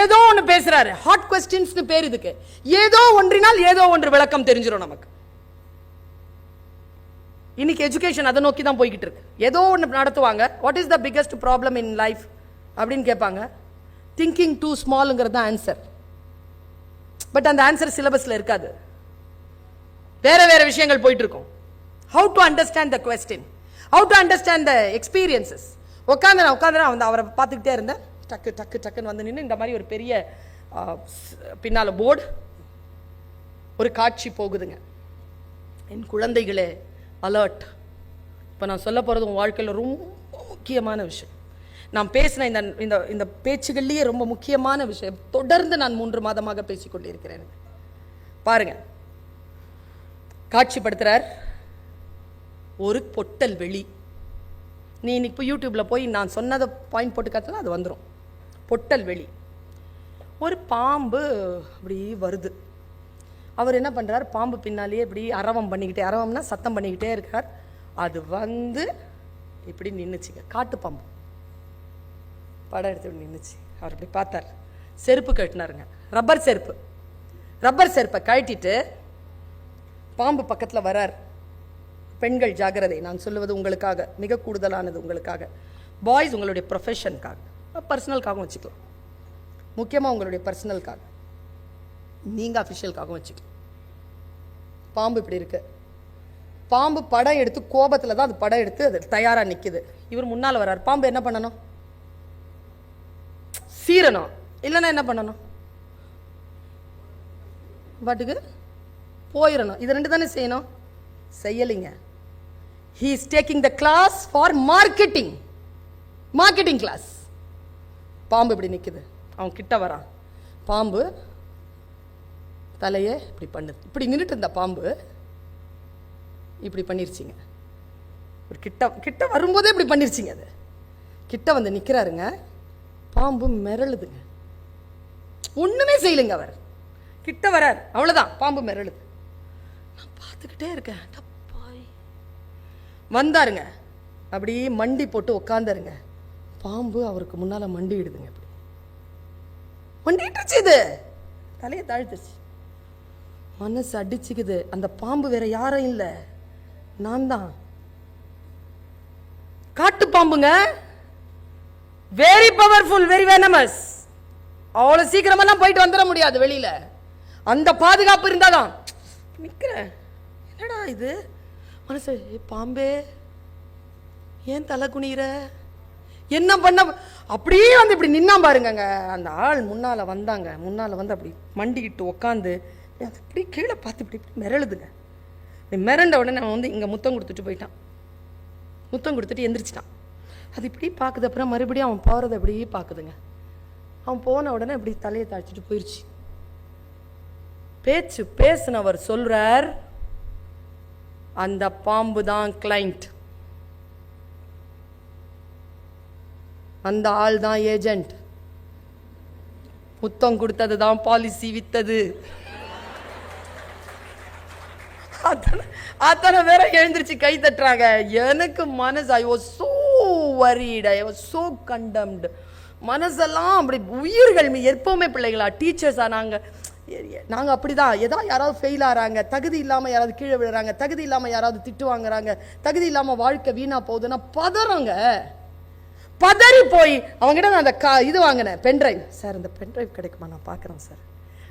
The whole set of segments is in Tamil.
ஏதோ ஒன்று பேசுறாரு. ஹாட் கொஸ்டின்ஸ்னு பேர் இதுக்கு. ஏதோ ஒன்றினால் ஏதோ ஒன்று விளக்கம் தெரிஞ்சிடும் நமக்கு. இன்னைக்கு எஜுகேஷன் அதை நோக்கி தான் போய்கிட்டு இருக்கு. ஏதோ ஒன்று நடத்துவாங்க. What is the biggest problem in life அப்படின்னு கேட்பாங்க. திங்கிங் டூ ஸ்மாலுங்கிறது தான் ஆன்சர் பட் அந்த ஆன்சர் சிலபஸில் இருக்காது. வேற வேற விஷயங்கள் போயிட்டு இருக்கும். How to understand the question how to understand the experiences உட்காந்து நான் உட்காந்து நான் வந்து அவரை பார்த்துக்கிட்டே இருந்தேன். டக்கு டக்கு டக்குன்னு வந்து நின்று இந்த மாதிரி ஒரு பெரிய பின்னால் பின்னால போர்டு ஒரு காட்சி போகுதுங்க. என் குழந்தைகளே அலர்ட் இப்போ நான் சொல்ல போகிறது உன் வாழ்க்கையில் ரொம்ப முக்கியமான விஷயம். நான் பேசின இந்த இந்த இந்த பேச்சுகள்லேயே ரொம்ப முக்கியமான விஷயம். தொடர்ந்து நான் மூன்று மாதமாக பேசிக்கொண்டிருக்கிறேன் பாருங்க. காட்சிப்படுத்துகிறார் ஒரு பொட்டல் வெளி. நீ இன்னைக்கு யூடியூப்பில் போய் நான் சொன்னதை பாயிண்ட் போட்டு காத்தினா அது வந்துடும் பொட்டல் வெளி. ஒரு பாம்பு அப்படி வருது. அவர் என்ன பண்ணுறார் பாம்பு பின்னாலேயே இப்படி அரவம் பண்ணிக்கிட்டே அரவம்னா சத்தம் பண்ணிக்கிட்டே இருக்கார். அது வந்து இப்படி நின்றுச்சுங்க காட்டு பாம்பு. படம் எடுத்து நின்றுச்சு அவர் இப்படி பார்த்தார். செருப்பு கட்டினாருங்க ரப்பர் செருப்பு. ரப்பர் செருப்பை கழட்டிட்டு பாம்பு பக்கத்தில் வரார். பெண்கள் ஜாகிரதை. நான் சொல்லுவது உங்களுக்காக மிக கூடுதலானது உங்களுக்காக. பாய்ஸ் உங்களுடைய ப்ரொஃபஷனுக்காக பர்சனல்காகவும் வச்சுக்கலாம். முக்கியமாக உங்களுடைய பர்சனல்காக நீங்கள் அஃபிஷியலுக்காகவும் வச்சுக்கலாம். பாம்பு இப்படி இருக்கு. பாம்பு படம் எடுத்து கோபத்தில் தான் அது படம் எடுத்து அது தயாராக நிற்கிது இவர் முன்னால் வர்றார். பாம்பு என்ன பண்ணணும்? சீரணும் இல்லைன்னா என்ன பண்ணணும்? பாட்டுக்கு போயிடணும் இது ரெண்டு தானே செய்யணும்? செய்யலைங்க. He is taking the class for marketing marketing class பாம்பு இப்படி நிற்குது அவன் கிட்ட வரான். பாம்பு தலையை இப்படி பண்ணுது. இப்படி நின்றுட்டு இருந்த பாம்பு இப்படி பண்ணிருச்சிங்க. ஒரு கிட்ட கிட்ட வரும்போதே இப்படி பண்ணிருச்சிங்க அது. கிட்ட வந்து நிற்கிறாருங்க பாம்பு மிரளுதுங்க. ஒன்றுமே செய்யலைங்க அவர். கிட்ட வரார். அவ்வளோதான் பாம்பு மிரளுது. நான் பார்த்துக்கிட்டே இருக்கேன். டப்பாய். வந்தாருங்க. அப்படியே மண்டி போட்டு உட்காந்தாருங்க பாம்பு அவருக்கு முன்னால மண்டிடுதுங்க அப்படி மண்டிட்டுருச்சு இது. தலையை தாழ்த்துச்சு மனசு அடிச்சுக்குது. அந்த பாம்பு வேற யாரும் இல்லை. நான் தான். காட்டு பாம்புங்க. Very powerful very venomous. அவ்வளோ சீக்கிரமெல்லாம் போயிட்டு வந்துட முடியாது வெளியில. அந்த பாதுகாப்பு இருந்தாதான் நிற்கிறேன் என்னடா இது? மனசு பாம்பே. ஏன் தலை குனிகிற என்ன பண்ண அப்படியே வந்து இப்படி நின்னா பாருங்கங்க. அந்த ஆள் முன்னால் வந்தாங்க. முன்னால் வந்து அப்படி மண்டிக்கிட்டு உக்காந்து அது இப்படி கீழே பார்த்து இப்படி இப்படி மிரளுதுங்க. இப்படி மிரண்ட உடனே அவன் வந்து இங்கே முத்தம் கொடுத்துட்டு போயிட்டான். முத்தம் கொடுத்துட்டு எந்திரிச்சிட்டான். அது இப்படி பார்க்குது. அப்புறம் மறுபடியும் அவன் போகிறத அப்படியே பார்க்குதுங்க. அவன் போன உடனே இப்படி தலையை தாழ்த்திட்டு போயிடுச்சு பேச்சு பேசினவர் சொல்கிறார் அந்த பாம்பு தான் கிளைண்ட். அந்த ஆள் தான் ஏஜென்ட். முத்தம் கொடுத்தது தான் பாலிசி வித்தது. அத்தனை அத்தனை பேரை எழுந்திருச்சு கை தட்டுறாங்க. எனக்கு மனசு I was so worried. I was so condemned மனசெல்லாம் அப்படி உயிர்கள் மீ- எப்பவுமே பிள்ளைகளா டீச்சர்ஸா நாங்கள் நாங்கள் அப்படி அப்படிதான். ஏதோ யாராவது ஃபெயில் ஆகிறாங்க தகுதி இல்லாமல் யாராவது கீழே விழுறாங்க தகுதி இல்லாமல் யாராவது திட்டு வாங்குறாங்க தகுதி இல்லாமல் வாழ்க்கை வீணாக போகுதுன்னா பதறோங்க. பதறி போய் அவங்ககிட்ட நான் அந்த கா இது வாங்கினேன் பென்ட்ரைவ் சார் இந்த பென்ட்ரைவ் கிடைக்குமா? நான் பார்க்குறேன் சார்.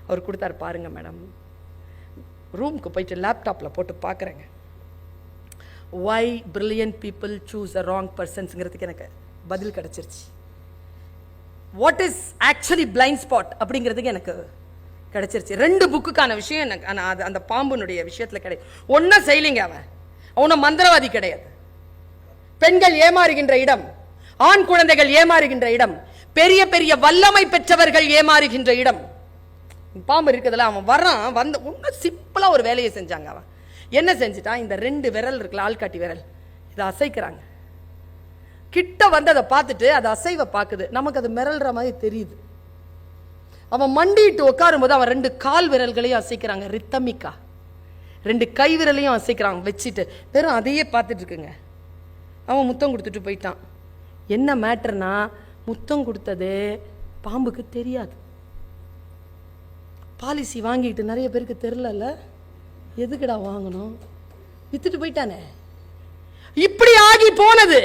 அவர் கொடுத்தாரு பாருங்கள் மேடம். ரூமுக்கு போயிட்டு லேப்டாப்பில் போட்டு பார்க்குறேங்க. Why brilliant people choose a wrong பர்சன்ஸுங்கிறதுக்கு எனக்கு பதில் கிடச்சிருச்சு. What is actually blind spot அப்படிங்கிறதுக்கு எனக்கு கிடச்சிருச்சு. ரெண்டு புக்குக்கான விஷயம் எனக்கு ஆனால் அது அந்த பாம்புனுடைய விஷயத்தில் கிடையாது ஒன்றும் செய்யலிங்க அவன். அவனை மந்திரவாதி கிடையாது. பெண்கள் ஏமாறுகின்ற இடம். ஆண் குழந்தைகள் ஏமாறுகின்ற இடம் பெரிய பெரிய வல்லமை பெற்றவர்கள் ஏமாறுகின்ற இடம். பாம்பு இருக்குதுல்ல அவன் வர்றான் வந்து ரொம்ப சிம்பிளாக ஒரு வேலையை செஞ்சாங்க அவன். என்ன செஞ்சுட்டான்? இந்த ரெண்டு விரல் இருக்குல்ல ஆள்காட்டி விரல் இதை அசைக்கிறாங்க. கிட்ட வந்து அதை பார்த்துட்டு அது அசைவை பார்க்குது. நமக்கு அது மிரல்ற மாதிரி தெரியுது. அவன் மண்டிட்டு உட்காரும்போது அவன் ரெண்டு கால் விரல்களையும் அசைக்கிறாங்க ரித்தமிக்கா. ரெண்டு கை விரலையும் அசைக்கிறாங்க வச்சுட்டு. வெறும் அதையே பார்த்துட்டு இருக்குங்க. அவன் முத்தம் கொடுத்துட்டு போயிட்டான். என்ன மேட்ருனா முத்தம் கொடுத்தது பாம்புக்கு தெரியாது. பாலிசி வாங்கிட்டு நிறைய பேருக்கு தெரிலல்ல? எதுக்குடா வாங்கணும்? விற்றுட்டு போயிட்டானே. இப்படி ஆகி போனது.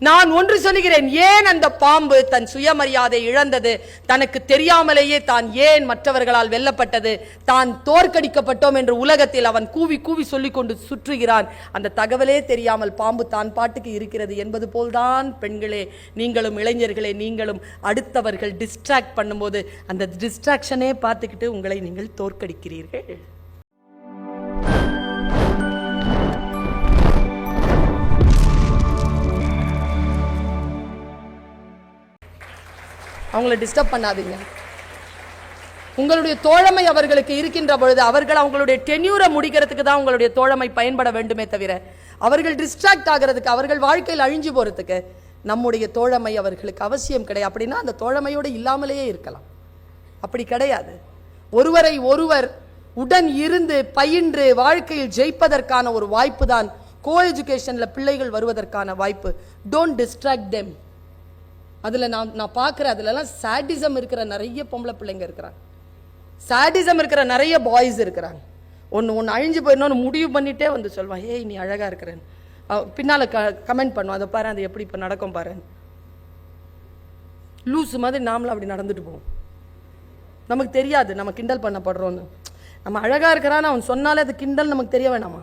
நான் ஒன்று சொல்லுகிறேன் ஏன் அந்த பாம்பு தன் சுயமரியாதை இழந்தது? தனக்கு தெரியாமலேயே தான் ஏன் மற்றவர்களால் வெல்லப்பட்டது? தான் தோற்கடிக்கப்பட்டோம் என்று உலகத்தில் அவன் கூவி கூவி சொல்லிக்கொண்டு சுற்றுகிறான். அந்த தகவலே தெரியாமல் பாம்பு தான் பாட்டுக்கு இருக்கிறது என்பது போல்தான் பெண்களே. நீங்களும் இளைஞர்களே நீங்களும் அடுத்தவர்கள் டிஸ்ட்ராக்ட் பண்ணும்போது அந்த டிஸ்ட்ராக்ஷனே பார்த்துக்கிட்டு உங்களை நீங்கள் தோற்கடிக்கிறீர்கள். அவங்கள டிஸ்டர்ப் பண்ணாதீங்க. உங்களுடைய தோழமை அவர்களுக்கு இருக்கின்ற பொழுது அவர்கள் அவங்களுடைய டென்யூரை முடிக்கிறதுக்கு தான் உங்களுடைய தோழமை பயன்பட வேண்டுமே தவிர அவர்கள் டிஸ்ட்ராக்ட் ஆகிறதுக்கு அவர்கள் வாழ்க்கையில் அழிஞ்சு போகிறதுக்கு நம்முடைய தோழமை அவர்களுக்கு அவசியம் கிடையாது. அப்படின்னா அந்த தோழமையோடு இல்லாமலேயே இருக்கலாம். அப்படி கிடையாது. ஒருவரை ஒருவர் உடன் இருந்து பயின்று வாழ்க்கையில் ஜெயிப்பதற்கான ஒரு வாய்ப்பு தான் கோ எஜுகேஷனில் பிள்ளைகள் வருவதற்கான வாய்ப்பு. டோன்ட் டிஸ்ட்ராக்ட் தெம் அதில் நான் நான் பார்க்குறேன் அதிலலாம் சாடிசம் இருக்கிற நிறைய பொம்பளை பிள்ளைங்க இருக்கிறாங்க. சாடிசம் இருக்கிற நிறைய பாய்ஸ் இருக்கிறாங்க. ஒன்று ஒன்று அழிஞ்சு போயிடணும்னு முடிவு பண்ணிட்டே வந்து சொல்வான் ஏய் நீ அழகாக இருக்கிறேன்னு பின்னால் க கமெண்ட் பண்ணுவோம் அதை பாரு அது எப்படி இப்போ நடக்கும் பாரு லூஸ் மாதிரி நாமளும் அப்படி நடந்துட்டு போவோம். நமக்கு தெரியாது நம்ம கிண்டல் பண்ணப்படுறோன்னு நம்ம அழகாக இருக்கிறான்னு அவன் சொன்னாலே அது கிண்டல் நமக்கு தெரிய வேணாமா?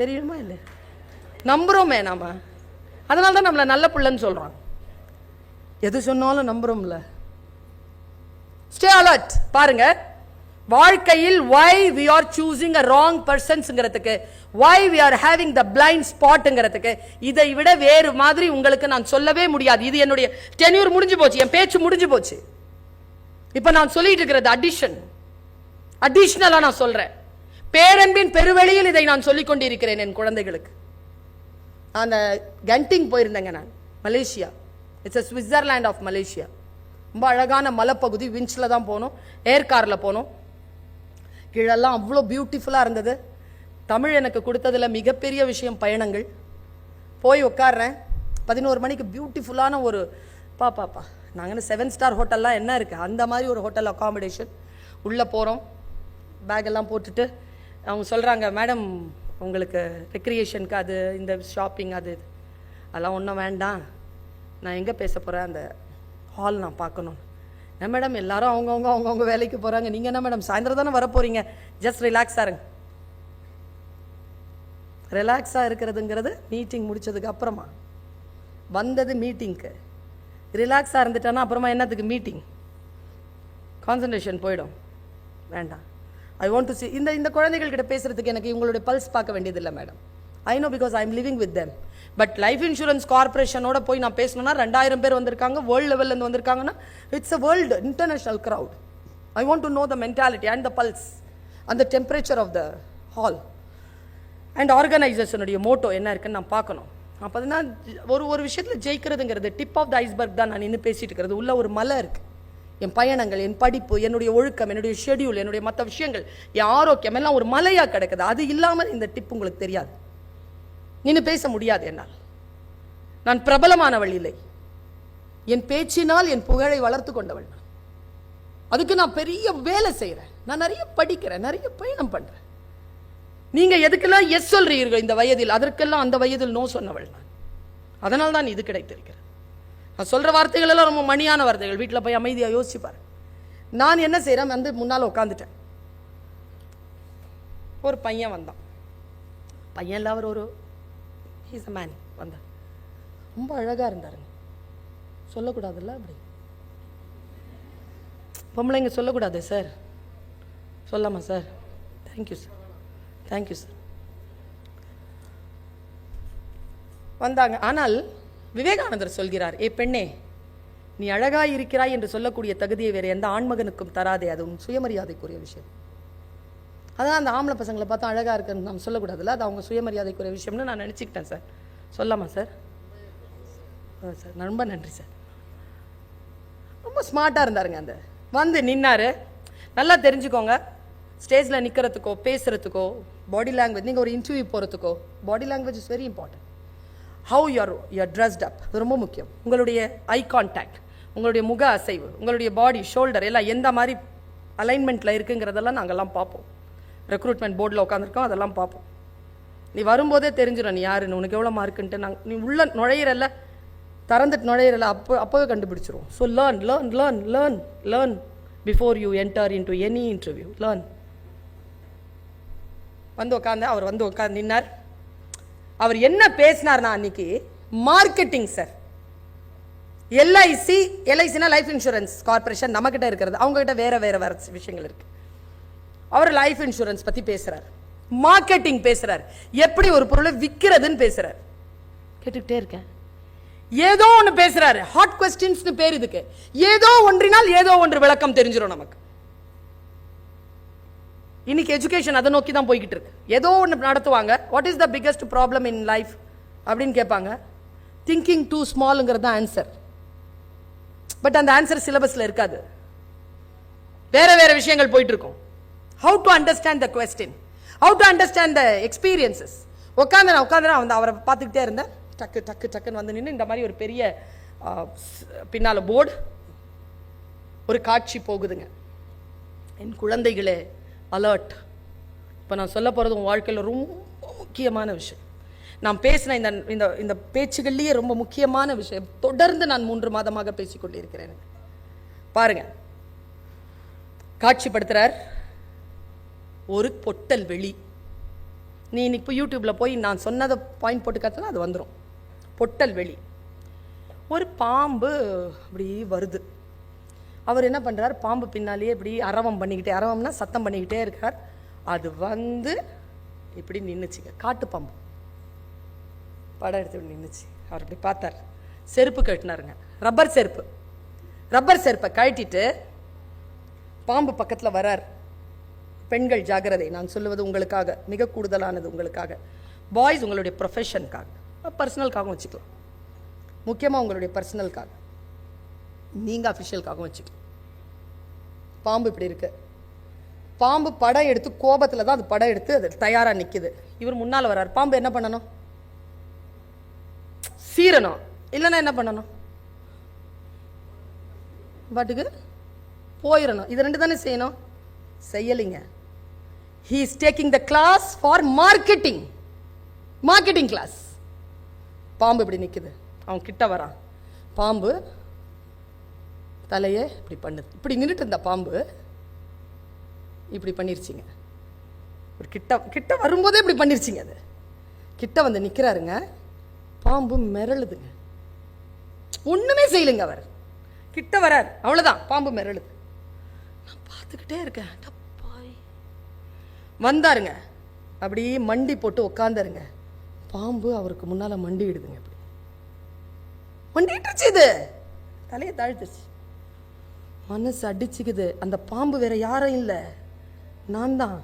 தெரியுமா இல்லை நம்புகிறோமே நாம. அதனால தான் நம்மளை நல்ல பிள்ளைன்னு சொல்கிறான் எது சொன்னாலும் நம்புகிறோம்ல ஸ்டே அலர்ட் பாருங்க. வாழ்க்கையில் why we are choosing a wrong பர்சன்ஸ்ங்கிறதுக்கு why we are having the blind ஸ்பாட்டுங்கிறதுக்கு இதை விட வேறு மாதிரி உங்களுக்கு நான் சொல்லவே முடியாது. இது என்னுடைய டென்யூர் முடிஞ்சு போச்சு என் பேச்சு முடிஞ்சு போச்சு. இப்போ நான் சொல்லிட்டு இருக்கிறது அடிஷன் அடிஷ்னலாக நான் சொல்றேன். பேரன்பின் பெருவெளியில் இதை நான் சொல்லிக் கொண்டிருக்கிறேன் என் குழந்தைகளுக்கு. அந்த கண்டிங் போயிருந்தேங்க நான் Malaysia. It's a Switzerland of Malaysia ரொம்ப அழகான மலைப்பகுதி விஞ்சில் தான் போனோம் ஏர் காரில் போனோம். கீழெல்லாம் அவ்வளோ பியூட்டிஃபுல்லாக இருந்தது. தமிழ் எனக்கு கொடுத்ததில் மிகப்பெரிய விஷயம் பயணங்கள். போய் உட்காடுறேன் பதினோரு மணிக்கு பியூட்டிஃபுல்லான ஒரு பா பாப்பா நாங்கள் செவன் ஸ்டார் ஹோட்டல்லாம் என்ன இருக்குது அந்த மாதிரி ஒரு ஹோட்டல் அக்காமடேஷன் உள்ளே போகிறோம் பேக்கெல்லாம் போட்டுட்டு அவங்க சொல்கிறாங்க மேடம் உங்களுக்கு ரெக்ரியேஷனுக்கு அது இந்த ஷாப்பிங் அது இது." அதெல்லாம் ஒன்றும் வேண்டாம். நான் எங்கே பேச போகிறேன் அந்த ஹால் நான் பார்க்கணும். என்ன மேடம் எல்லாரும் அவங்கவுங்க அவங்கவுங்க வேலைக்கு போகிறாங்க நீங்கள் என்ன மேடம் சாயந்தரம் தானே வர போகிறீங்க ஜஸ்ட் ரிலாக்ஸாக இருங்க. ரிலாக்ஸாக இருக்கிறதுங்கிறது மீட்டிங் முடித்ததுக்கு அப்புறமா. வந்தது மீட்டிங்க்கு ரிலாக்ஸாக இருந்துட்டேன்னா அப்புறமா என்னத்துக்கு மீட்டிங் கான்சன்ட்ரேஷன் போயிடும். வேண்டாம். ஐ வாண்ட் டு சி இந்த இந்த குழந்தைகள் கிட்ட பேசுறதுக்கு எனக்கு இவங்களுடைய பல்ஸ் பார்க்க வேண்டியதில்லை madam I know because I am living with them but life insurance கார்பரேஷனோட போய் நான் பேசணும்னா ரெண்டாயிரம் பேர் வந்திருக்காங்க வேர்ல்டு லெவல்லேருந்து வந்திருக்காங்கன்னா it's a world international crowd I want to know the mentality and the pulse அந்த temperature of the hall and ஆர்கனைசேஷனுடைய motto என்ன இருக்குன்னு நான் பார்க்கணும். அப்போ தான் ஒரு ஒரு விஷயத்தில் ஜெயிக்கிறதுங்கிறது டிப் ஆஃப் த ஐஸ்பர்க் தான் நான் நின்று பேசிட்டு இருக்கிறது. உள்ள ஒரு மலை இருக்குது என் பயணங்கள் என் படிப்பு என்னுடைய ஒழுக்கம் என்னுடைய ஷெட்யூல் என்னுடைய மற்ற விஷயங்கள் என் ஆரோக்கியம் எல்லாம் ஒரு மலையாக கிடக்குது. அது இல்லாமல் இந்த டிப் உங்களுக்கு தெரியாது. நின்று பேச முடியாது என்னால். நான் பிரபலமானவள் இல்லை. என் பேச்சினால் என் புகழை வளர்த்து கொண்டவள் நான். அதுக்கு நான் பெரிய வேலை செய்கிறேன் நான் நிறைய படிக்கிறேன் நிறைய பயணம் பண்ணுறேன் நீங்கள் எதுக்கெல்லாம் எஸ் சொல்கிறீர்கள் இந்த வயதில் அதற்கெல்லாம் அந்த வயதில் நோ சொன்னவள் நான். அதனால் தான் இது கிடைத்திருக்கிறது. நான் சொல்கிற வார்த்தைகள் எல்லாம் ரொம்ப மணியான வார்த்தைகள். வீட்டில் போய் அமைதியாக யோசிச்சுப்பார் நான் என்ன செய்கிறேன் வந்து முன்னால் உட்காந்துட்டேன் ஒரு பையன் வந்தான். பையன் இல்லை அவர் ஒரு ஹீஸ் அ மேன் வந்தார். ரொம்ப அழகாக இருந்தாருங்க. சொல்லக்கூடாதுல்ல அப்படி? பொம்பளைங்க சொல்லக்கூடாது சார் சொல்லாமா sir thank you sir thank you sir வந்தாங்க. ஆனால் விவேகானந்தர் சொல்கிறார் ஏ பெண்ணே நீ அழகாய் இருக்கிறாய் என்று சொல்லக்கூடிய தகுதியை வேறு எந்த ஆண்மகனுக்கும் தராதே அது உன் சுயமரியாதைக்குரிய விஷயம். அதான் அந்த ஆம்பளை பசங்களை பார்த்தா அழகாக இருக்குன்னு நம்ம சொல்லக்கூடாதுல்ல? அது அவங்க சுயமரியாதைக்குரிய விஷயம்னு நான் நினச்சிக்கிட்டேன் சார். சொல்லாமா சார்? சார். ரொம்ப நன்றி சார். ரொம்ப ஸ்மார்ட்டாக இருந்தாருங்க அந்த. வந்து நின்னார். நல்லா தெரிஞ்சுக்கோங்க. ஸ்டேஜில் நிற்கிறதுக்கோ பேசுகிறதுக்கோ பாடி லாங்குவேஜ் நீங்கள் ஒரு interview போகிறதுக்கோ body language is very important how you're you're dressed up அது ரொம்ப முக்கியம். உங்களுடைய ஐ கான்டாக்ட் உங்களுடைய முக அசைவு உங்களுடைய பாடி ஷோல்டர் எல்லாம் எந்த மாதிரி அலைன்மெண்ட்டில் இருக்குங்கிறதெல்லாம் நாங்கள்லாம் பார்ப்போம். ரெக்ரூட்மெண்ட் போர்டில் உட்காந்துருக்கோம் அதெல்லாம் பார்ப்போம். நீ வரும்போதே தெரிஞ்சிடும் நீ யாருன்னு உனக்கு எவ்வளோ மார்க்குன்ட்டு நாங்கள் நீ உள்ள நுழையிறல்ல திறந்துட்டு நுழையிறல அப்போ அப்போவே கண்டுபிடிச்சிருவோம். So learn learn learn learn learn before you enter into any interview learn வந்து உட்காந்து அவர் வந்து உட்காந்து நின்னார். அவர் என்ன பேசினார்னா அன்னைக்கு? மார்க்கெட்டிங் சார் எல்ஐசி எல்ஐசினா லைஃப் இன்சூரன்ஸ் கார்பரேஷன் நம்மக்கிட்ட இருக்கிறது. அவங்ககிட்ட வேற வேற வேற விஷயங்கள் இருக்கு. அவர் லைஃப் இன்சூரன்ஸ் பத்தி பேசுறார். மார்க்கெட்டிங் பேசுறார். எப்படி ஒரு பொருளை விற்கிறதுன்னு பேசுறார். கேட்டுக்கிட்டே இருக்கேன். ஏதோ ஒன்று பேசுறாரு. ஹாட் கொஸ்டின்ஸ்னு பேர் இதுக்கு. ஏதோ ஒன்றினால் ஏதோ ஒன்று விளக்கம் தெரிஞ்சிடும் நமக்கு. இன்னைக்கு எஜுகேஷன் அதை நோக்கி தான் போய்கிட்டு இருக்கு. ஏதோ ஒன்று நடத்துவாங்க what is the biggest problem in life அப்படின்னு கேட்பாங்க. திங்கிங் டூ ஸ்மாலுங்கிறது தான் ஆன்சர் பட் அந்த ஆன்சர் சிலபஸில் இருக்காது. வேற வேற விஷயங்கள் போயிட்டு இருக்கும். How to understand the question how to understand the experiences உட்காந்து நான் உட்காந்து நான் வந்து அவரை பார்த்துக்கிட்டே இருந்தேன். டக்கு டக்கு டக்குன்னு வந்து நின்று இந்த மாதிரி ஒரு பெரிய பின்னால் பின்னால போர்டு ஒரு காட்சி போகுதுங்க. என் குழந்தைகளே அலர்ட் இப்போ நான் சொல்ல போகிறது உன் வாழ்க்கையில் ரொம்ப முக்கியமான விஷயம். நான் பேசின இந்த இந்த இந்த பேச்சுகள்லேயே ரொம்ப முக்கியமான விஷயம். தொடர்ந்து நான் மூன்று மாதமாக பேசிக்கொண்டிருக்கிறேன் பாருங்க. காட்சிப்படுத்துகிறார் ஒரு பொட்டல் வெளி. நீ இன்னைக்கு இப்போ யூடியூப்பில் போய் நான் சொன்னதை பாயிண்ட் போட்டு காட்டினா அது வந்துடும் பொட்டல் வெளி. ஒரு பாம்பு அப்படி வருது. அவர் என்ன பண்ணுறார் பாம்பு பின்னாலேயே இப்படி அரவம் பண்ணிக்கிட்டே அரவம்னா சத்தம் பண்ணிக்கிட்டே இருக்கார். அது வந்து இப்படி நின்றுச்சுங்க காட்டு பாம்பு. படம் எடுத்து நின்றுச்சு அவர் இப்படி பார்த்தார். செருப்பு கட்டினாருங்க ரப்பர் செருப்பு. ரப்பர் செருப்பை கழட்டிட்டு பாம்பு பக்கத்தில் வரார். பெண்கள் ஜாகிரதை நான் சொல்லுவது உங்களுக்காக மிக கூடுதலானது உங்களுக்காக. பாய்ஸ் உங்களுடைய ப்ரொஃபஷனுக்காக பர்சனலுக்காகவும் வச்சுக்கலாம். முக்கியமாக உங்களுடைய பர்சனலுக்காக நீங்கள் அஃபிஷியலுக்காகவும் வச்சுக்கலாம் பாம்பு இப்படி இருக்கு. பாம்பு படம் எடுத்து கோபத்தில் தான் அது படம் எடுத்து அது தயாராக நிற்கிது இவர் முன்னால் வர்றார். பாம்பு என்ன பண்ணணும்? சீரணும் இல்லைன்னா என்ன பண்ணணும்? பாட்டுக்கு போயிடணும் இது ரெண்டு தானே செய்யணும்? செய்யலைங்க. He is taking the class for marketing marketing class பாம்பு இப்படி நிற்குது அவன் கிட்ட வரான். பாம்பு தலையை இப்படி பண்ணுது இப்படி நின்றுட்டு இருந்த பாம்பு இப்படி பண்ணிருச்சிங்க. ஒரு கிட்ட கிட்ட வரும்போதே இப்படி பண்ணிருச்சிங்க அது. கிட்ட வந்து நிற்கிறாருங்க பாம்பு மிரளுதுங்க. ஒன்றுமே செய்யலைங்க அவர். கிட்ட வரார். அவ்வளோதான் பாம்பு மிரளுது. நான் பார்த்துக்கிட்டே இருக்கேன். டப்பாய். வந்தாருங்க. அப்படியே மண்டி போட்டு உட்காந்தாருங்க பாம்பு அவருக்கு முன்னால் மண்டிடுதுங்க அப்படி மண்டிட்டுருச்சு இது. தலையை தாழ்த்துச்சு. மனசு அடிச்சுக்குது. அந்த பாம்பு வேற யாரும் இல்லை. நான் தான்.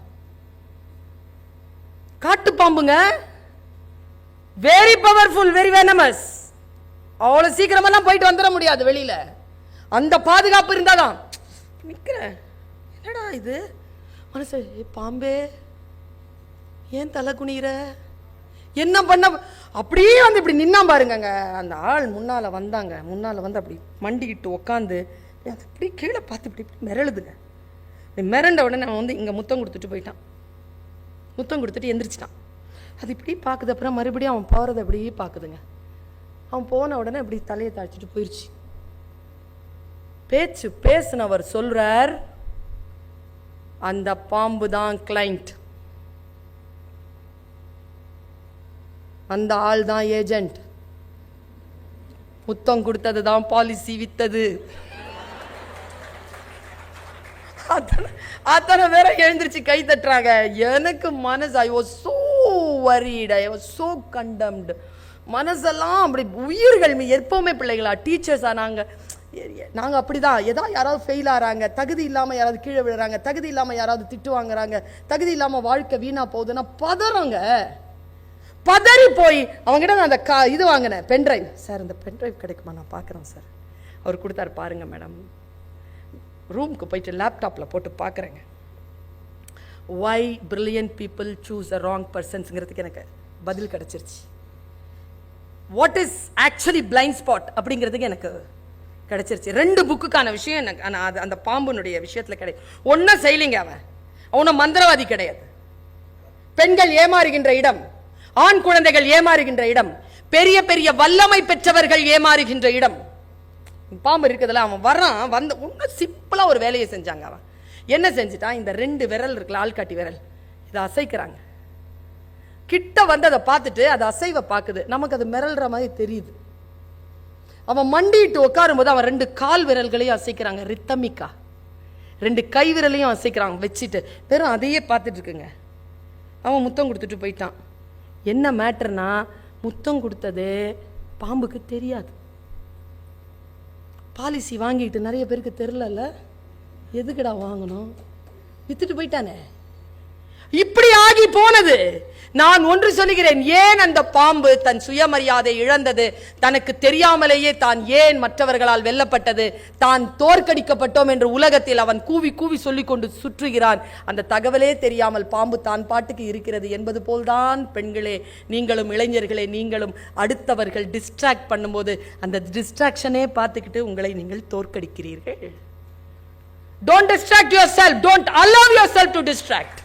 காட்டு பாம்புங்க. வெரி பவர்ஃபுல் வெரி வெனமஸ் அவ்வளோ சீக்கிரமெல்லாம் போயிட்டு வந்துட முடியாது வெளியில. அந்த பாதுகாப்பு இருந்தாதான். நிற்கிறேன் என்னடா இது? மனசு பாம்பே. ஏன் தலை குனிகிற என்ன பண்ண? அப்படியே வந்து இப்படி நின்னா பாருங்கங்க. அந்த ஆள் முன்னால வந்தாங்க. முன்னால வந்து அப்படி மண்டிக்கிட்டு உக்காந்து அது இப்படி கீழே பார்த்து இப்படி இப்படி மிரளுதுங்க. இப்படி மிரண்ட உடனே அவன் வந்து இங்கே முத்தம் கொடுத்துட்டு போயிட்டான். முத்தம் கொடுத்துட்டு எந்திரிச்சிட்டான். அது இப்படி பார்க்குது. அப்புறம் மறுபடியும் அவன் போகிறத அப்படியே பார்க்குதுங்க. அவன் போன உடனே இப்படி தலையை தாழ்த்திட்டு போயிடுச்சு பேச்சு பேசினவர் சொல்கிறார் அந்த பாம்பு தான் கிளைண்ட். அந்த ஆள் தான் ஏஜென்ட். முத்தம் கொடுத்தது தான் பாலிசி வித்தது. அத்தனை அத்தனை பேரை எழுந்திருச்சு கை தட்டுறாங்க. எனக்கு மனசு I was so worried. I was so condemned மனசெல்லாம் அப்படி உயிர்கள் மீ- எப்பவுமே பிள்ளைகளா டீச்சர்ஸா நாங்கள் நாங்கள் அப்படி தான் ஏதோ யாராவது ஃபெயில் ஆகிறாங்க தகுதி இல்லாமல் யாராவது கீழே விழுறாங்க தகுதி இல்லாமல் யாராவது திட்டு வாங்குறாங்க தகுதி இல்லாமல் வாழ்க்கை வீணாக போகுதுன்னா பதறோங்க. பதறி போய் அவங்ககிட்ட நான் அந்த கா இது வாங்கினேன் பென்ட்ரைவ் சார் இந்த பென்ட்ரைவ் கிடைக்குமா? நான் பார்க்குறேன் சார். அவர் கொடுத்தாரு பாருங்கள் மேடம் ரூமுக்கு போயிட்டு லேப்டாப்பில் போட்டு பார்க்குறேங்க why brilliant people choose a wrong பர்சன்ஸுங்கிறதுக்கு எனக்கு பதில் கிடச்சிருச்சு. What is actually blind spot அப்படிங்கிறதுக்கு எனக்கு கிடச்சிருச்சு. ரெண்டு புக்குக்கான விஷயம் எனக்கு ஆனால் அது அந்த பாம்புனுடைய விஷயத்தில் கிடையாது ஒன்றும் செய்யலைங்க அவன். அவனை மந்திரவாதி கிடையாது. பெண்கள் ஏமாறுகின்ற இடம் ஆண் குழந்தைகள் ஏமாறுகின்ற இடம் பெரிய பெரிய வல்லமை பெற்றவர்கள் ஏமாறுகின்ற இடம். பாம்பு இருக்கிறதுல அவன் வர்றான் வந்து ஒன்றும் சிம்பிளாக ஒரு வேலையை செஞ்சாங்க அவன். என்ன செஞ்சுட்டான் இந்த ரெண்டு விரல் இருக்குல்ல ஆள்காட்டி விரல். இதை அசைக்கிறாங்க. கிட்ட வந்து அதை பார்த்துட்டு அது அசைவை பார்க்குது. நமக்கு அது மிரள்ற மாதிரி தெரியுது. அவன் மண்டிட்டு உட்காரும் போது அவன் ரெண்டு கால் விரல்களையும் அசைக்கிறாங்க ரித்தமிக்கா. ரெண்டு கை விரலையும் அசைக்கிறாங்க வச்சுட்டு. வெறும் அதையே பார்த்துட்டு இருக்குங்க. அவன் முத்தம் கொடுத்துட்டு போயிட்டான். என்ன மேட்டர்னா முத்தம் கொடுத்தது பாம்புக்கு தெரியாது. பாலிசி வாங்கிட்டு நிறைய பேருக்கு தெரிலல்ல எதுக்குடா வாங்கணும்? விற்றுட்டு போயிட்டானே. இப்படி ஆகி போனது. நான் ஒன்று சொல்லுகிறேன் ஏன் அந்த பாம்பு தன் சுயமரியாதை இழந்தது? தனக்கு தெரியாமலேயே தான் ஏன் மற்றவர்களால் வெல்லப்பட்டது? தான் தோற்கடிக்கப்பட்டோம் என்று உலகத்தில் அவன் கூவி கூவி சொல்லிக்கொண்டு சுற்றுகிறான். அந்த தகவலே தெரியாமல் பாம்பு தான் பாட்டுக்கு இருக்கிறது என்பது போல்தான் பெண்களே. நீங்களும் இளைஞர்களே நீங்களும் அடுத்தவர்கள் டிஸ்ட்ராக்ட் பண்ணும்போது அந்த டிஸ்ட்ராக்ஷனே பார்த்துக்கிட்டு உங்களை நீங்கள் தோற்கடிக்கிறீர்கள். Don't distract yourself don't allow yourself to distract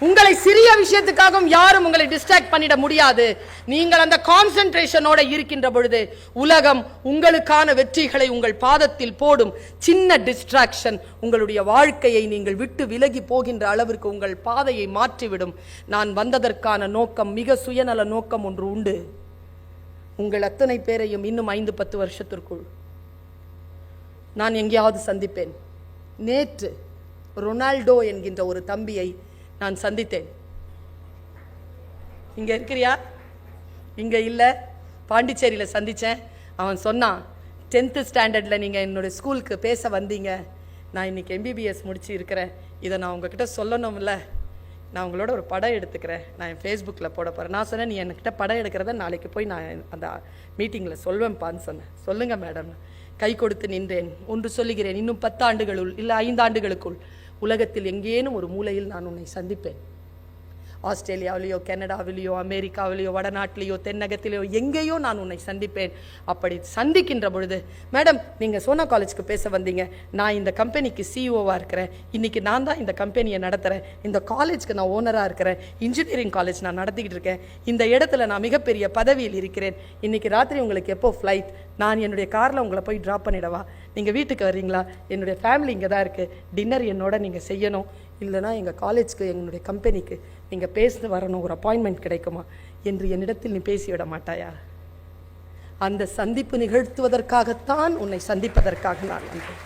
உங்களை சிறிய விஷயத்துக்காகவும் யாரும் உங்களை டிஸ்ட்ராக்ட் பண்ணிட முடியாது. நீங்கள் அந்த கான்சென்ட்ரேஷனோட இருக்கின்ற பொழுது உலகம் உங்களுக்கான வெற்றிகளை உங்கள் பாதத்தில் போடும் சின்ன டிஸ்ட்ராக்ஷன் உங்களுடைய வாழ்க்கையை நீங்கள் விட்டு விலகி போகின்ற அளவிற்கு உங்கள் பாதையை மாற்றிவிடும். நான் வந்ததற்கான நோக்கம் மிக சுயநல நோக்கம் ஒன்று உண்டு. உங்கள் அத்தனை பேரையும் இன்னும் ஐந்து பத்து வருஷத்திற்குள் நான் எங்கேயாவது சந்திப்பேன். நேற்று ரொனால்டோ என்கின்ற ஒரு தம்பியை நான் சந்தித்தேன். இங்கே இருக்கிறியா? இங்கே இல்லை. பாண்டிச்சேரியில் சந்தித்தேன் அவன் சொன்னான் டென்த்து ஸ்டாண்டர்டில் நீங்கள் என்னுடைய ஸ்கூலுக்கு பேச வந்தீங்க. நான் இன்னைக்கு எம்பிபிஎஸ் முடிச்சு இருக்கிறேன். இதை நான் உங்ககிட்ட சொல்லணும்ல. நான் உங்களோட ஒரு படம் எடுத்துக்கிறேன். நான் என் ஃபேஸ்புக்கில் போட போகிறேன் நான் சொன்னேன் நீ என்கிட்ட படம் எடுக்கிறத நாளைக்கு போய் நான் அந்த மீட்டிங்கில் சொல்வேன்ப்பான்னு சொன்னேன். சொல்லுங்கள் மேடம் கை கொடுத்து நின்றேன். ஒன்று சொல்லுகிறேன். இன்னும் பத்தாண்டுகளுள் இல்லை ஐந்தாண்டுகளுக்குள். உலகத்தில் எங்கேனும் ஒரு மூலையில் நான் உன்னை சந்திப்பேன். ஆஸ்திரேலியாவிலேயோ கனடாவிலேயோ அமெரிக்காவிலேயோ வடநாட்டிலேயோ தென்னகத்திலேயோ எங்கேயோ நான் உன்னை சந்திப்பேன். அப்படி சந்திக்கின்ற பொழுது மேடம் நீங்கள் சோனா காலேஜ்க்கு பேச வந்தீங்க. நான் இந்த கம்பெனிக்கு சிஇஓவாக இருக்கிறேன். இன்றைக்கி நான் தான் இந்த கம்பெனியை நடத்துகிறேன் இந்த காலேஜ்க்கு நான் ஓனராக இருக்கிறேன். இன்ஜினியரிங் காலேஜ் நான் நடத்திக்கிட்டு இருக்கேன். இந்த இடத்துல நான் மிகப்பெரிய பதவியில் இருக்கிறேன். இன்றைக்கி ராத்திரி உங்களுக்கு எப்போ ஃப்ளைட் நான் என்னுடைய காரில் உங்களை போய் ட்ராப் பண்ணிடவா? நீங்கள் வீட்டுக்கு வரீங்களா என்னுடைய ஃபேமிலி இங்கே தான் இருக்குது டின்னர் என்னோட நீங்கள் செய்யணும். இல்லைனா எங்கள் காலேஜ்க்கு எங்களுடைய கம்பெனிக்கு நீங்கள் பேசிட்டு வரணும். ஒரு அப்பாயின்மெண்ட் கிடைக்குமா? என்று என்னிடத்தில் நீ பேசிவிட மாட்டாயா? அந்த சந்திப்பு நிகழ்த்துவதற்காகத்தான் உன்னை சந்திப்பதற்காக நான் வந்தேன்.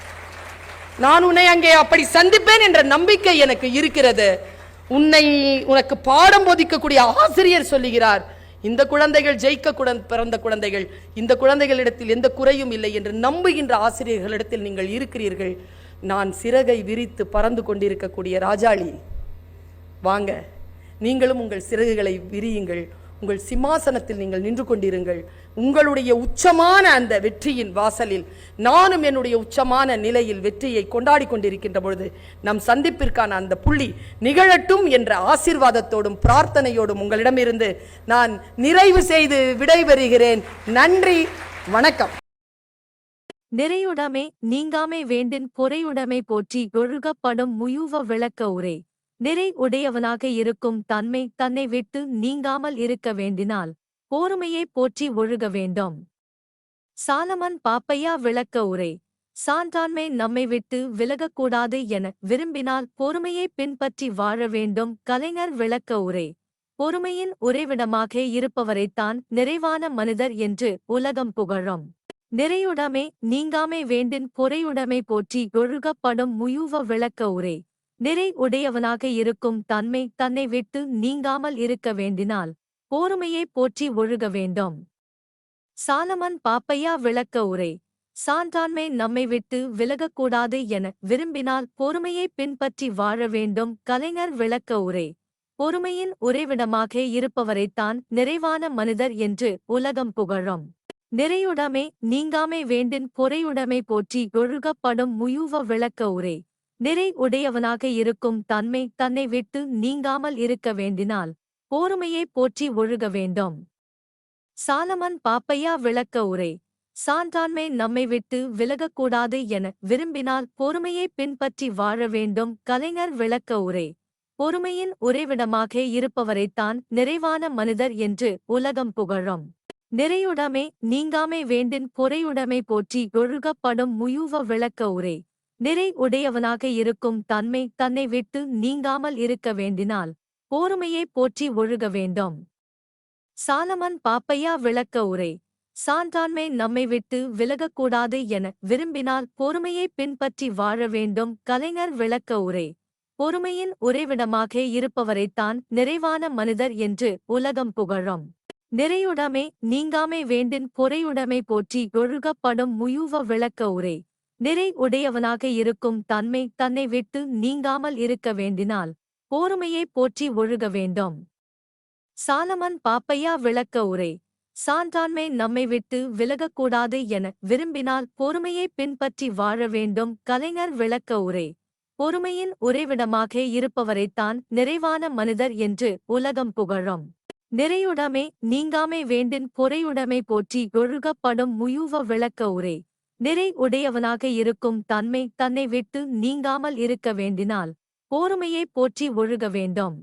நான் உன்னை அங்கே அப்படி சந்திப்பேன் என்ற நம்பிக்கை எனக்கு இருக்கிறது. உன்னை உனக்கு பாடம் போதிக்கக்கூடிய ஆசிரியர் சொல்லுகிறார். இந்த குழந்தைகள் ஜெயிக்க குழந் பிறந்த குழந்தைகள் இந்த குழந்தைகளிடத்தில் எந்த குறையும் இல்லை என்று நம்புகின்ற ஆசிரியர்களிடத்தில் நீங்கள் இருக்கிறீர்கள். நான் சிறகை விரித்து பறந்து கொண்டிருக்கக்கூடிய ராஜாளி. வாங்க நீங்களும் உங்கள் சிறகுகளை விரியுங்கள். உங்கள் சிம்மாசனத்தில் நீங்கள் நின்று கொண்டிருங்கள். உங்களுடைய உச்சமான அந்த வெற்றியின் வாசலில் நானும் என்னுடைய உச்சமான நிலையில் வெற்றியை கொண்டாடி கொண்டிருக்கின்ற பொழுது நம் சந்திப்பிற்கான அந்த புள்ளி நிகழட்டும் என்ற ஆசீர்வாதத்தோடும் பிரார்த்தனையோடும் உங்களிடமிருந்து நான் நிறைவு செய்து விடைபெறுகிறேன். நன்றி வணக்கம். நிறையுடமே நீங்காமை வேண்டின் பொறையுடமை போற்றி ஒழுகப்படும் முயுவ விளக்க உரை. நிறை உடையவனாக இருக்கும் தன்மை தன்னை விட்டு நீங்காமல் இருக்க வேண்டினால் போருமையை போற்றி ஒழுக வேண்டும். சாலமன் பாப்பையா விளக்க உரை. சான்றாண்மை நம்மை விட்டு விலகக்கூடாது என விரும்பினால் பொறுமையை பின்பற்றி வாழ வேண்டும் கலைஞர் விளக்க உரை. பொறுமையின் உறைவிடமாக இருப்பவரைத்தான் நிறைவான மனிதர் என்று உலகம் புகழும். நிறையுடமே நீங்காமை வேண்டின் பொறையுடைமை போற்றி ஒழுகப்படும் முயுவ விளக்க உரை. நிறை உடையவனாக இருக்கும் தன்மை தன்னை விட்டு நீங்காமல் இருக்க வேண்டினால் போருமையை போற்றி ஒழுக வேண்டும். சாலமன் பாப்பையா விளக்க உரை. சான்றாண்மை நம்மை விட்டு விலகக்கூடாது என விரும்பினால் பொறுமையை பின்பற்றி வாழ வேண்டும் கலைஞர் விளக்க உரை. பொறுமையின் உறைவிடமாக இருப்பவரைத்தான் நிறைவான மனிதர் என்று உலகம் புகழும். நிறையுடமை நீங்காமை வேண்டின் பொறையுடைமை போற்றி ஒழுகப்படும் முயுவ விளக்க உரை. நிறை உடையவனாக இருக்கும் தன்மை தன்னை விட்டு நீங்காமல் இருக்க வேண்டினால் போருமையை போற்றி ஒழுக வேண்டும். சாலமன் பாப்பையா விளக்க உரை. சான்றாண்மை நம்மை விட்டு விலகக்கூடாது என விரும்பினால் பொறுமையை பின்பற்றி வாழ வேண்டும் கலைஞர் விளக்க உரை. பொறுமையின் உறைவிடமாக இருப்பவரைத்தான் நிறைவான மனிதர் என்று உலகம் புகழும். நிறையுடமை நீங்காமை வேண்டின் பொறையுடைமை போற்றி ஒழுகப்படும் முயுவ விளக்க உரை. நிறை உடையவனாக இருக்கும் தன்மை தன்னை விட்டு நீங்காமல் இருக்க வேண்டினால் போருமையை போற்றி ஒழுக வேண்டும். சாலமன் பாப்பையா விளக்க உரை. சான்றாண்மை நம்மை விட்டு விலகக்கூடாது என விரும்பினால் பொறுமையை பின்பற்றி வாழ வேண்டும் கலைஞர் விளக்க உரை. பொறுமையின் உறைவிடமாக இருப்பவரைத்தான் நிறைவான மனிதர் என்று உலகம் புகழும். நிறையுடமை நீங்காமை வேண்டின் பொறையுடைமை போற்றி ஒழுகப்படும் முயுவ விளக்க உரை. நிறை உடையவனாக இருக்கும் தன்மை தன்னை விட்டு நீங்காமல் இருக்க வேண்டினால் போருமையை போற்றி ஒழுக வேண்டும். சாலமன் பாப்பையா விளக்க உரை. சான்றாண்மை நம்மை விட்டு விலகக்கூடாது என விரும்பினால் பொறுமையை பின்பற்றி வாழ வேண்டும் கலைஞர் விளக்க உரை. பொறுமையின் உறைவிடமாக இருப்பவரைத்தான் நிறைவான மனிதர் என்று உலகம் புகழும். நிறையுடமே நீங்காமை வேண்டின் பொறையுடைமை போற்றி ஒழுகப்படும் முயுவ விளக்க உரை. நிறை உடையவனாக இருக்கும் தன்மை தன்னை விட்டு நீங்காமல் இருக்க வேண்டினால் பொறுமையை போற்றி ஒழுக வேண்டும்.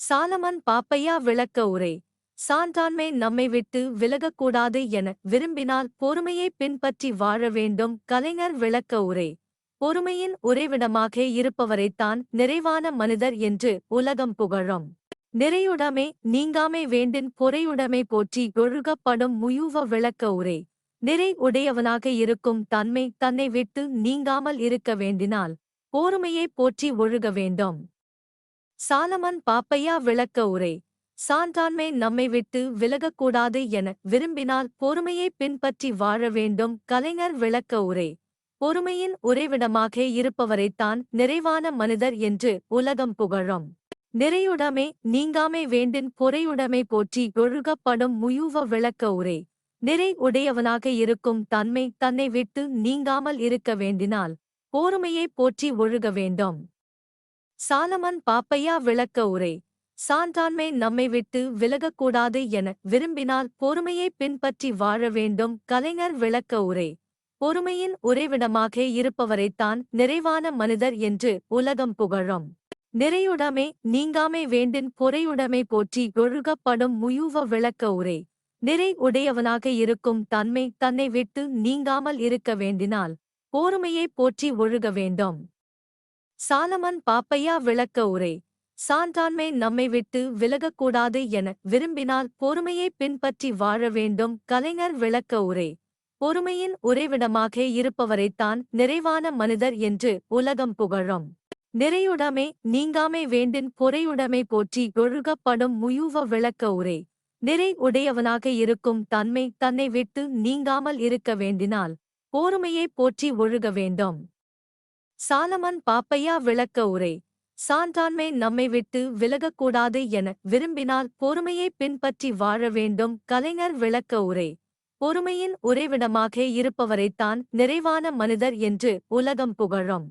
சாலமன் பாப்பையா விளக்க உரை. சான்றாண்மை நம்மை விட்டு விலகக்கூடாது என விரும்பினால் பொறுமையை பின்பற்றி வாழ வேண்டும் கலைஞர் விளக்க உரை. பொறுமையின் உறைவிடமாக இருப்பவரைத்தான் நிறைவான மனிதர் என்று உலகம் புகழும். நிறையுடமே நீங்காமை வேண்டின் பொறையுடைமை போற்றி ஒழுகப்படும் முயுவ விளக்க உரை. நிறை உடையவனாக இருக்கும் தன்மை தன்னை விட்டு நீங்காமல் இருக்க வேண்டினால் பொறுமையை போற்றி ஒழுக வேண்டும். சாலமன் பாப்பையா விளக்க உரை. சான்றாண்மை நம்மை விட்டு விலகக்கூடாது என விரும்பினால் பொறுமையை பின்பற்றி வாழ வேண்டும் கலைஞர் விளக்க உரை. பொறுமையின் உறைவிடமாக இருப்பவரைத்தான் நிறைவான மனிதர் என்று உலகம் புகழும். நிறையுடமே நீங்காமை வேண்டின் பொறையுடைமை போற்றி ஒழுகப்படும் முயுவ விளக்க உரை. நிறை உடையவனாக இருக்கும் தன்மை தன்னை விட்டு நீங்காமல் இருக்க வேண்டினால் போருமையை போற்றி ஒழுக வேண்டும். சாலமன் பாப்பையா விளக்க உரை. சான்றாண்மை நம்மை விட்டு விலகக்கூடாது என விரும்பினால் பொறுமையை பின்பற்றி வாழ வேண்டும் கலைஞர் விளக்க உரை. பொறுமையின் உறைவிடமாக இருப்பவரைத்தான் நிறைவான மனிதர் என்று உலகம் புகழும். நிறையுடமை நீங்காமை வேண்டின் பொறையுடைமை போற்றி ஒழுகப்படும் முயுவ விளக்க உரை. நிறை உடையவனாக இருக்கும் தன்மை தன்னை விட்டு நீங்காமல் இருக்க வேண்டினால் பொறுமையை போற்றி ஒழுக வேண்டும். சாலமன் பாப்பையா விளக்க உரை. சான்றாண்மை நம்மை விட்டு விலகக்கூடாது என விரும்பினால் பொறுமையை பின்பற்றி வாழ வேண்டும் கலைஞர் விளக்க உரை. பொறுமையின் உறைவிடமாக இருப்பவரைத்தான் நிறைவான மனிதர் என்று உலகம் புகழும். நிறையுடமை நீங்காமை வேண்டின் பொறையுடைமை போற்றி ஒழுகப்படும் முயுவ விளக்க உரை. நிறை உடையவனாக இருக்கும் தன்மை தன்னை விட்டு நீங்காமல் இருக்க வேண்டினால் பொறுமையை போற்றி ஒழுக வேண்டும். சாலமன் பாப்பையா விளக்க உரை. சான்றாண்மை நம்மை விட்டு விலகக்கூடாது என விரும்பினால் பொறுமையை பின்பற்றி வாழ வேண்டும் கலைஞர் விளக்க உரை. பொறுமையின் உறைவிடமாக இருப்பவரைத்தான் நிறைவான மனிதர் என்று உலகம் புகழும்.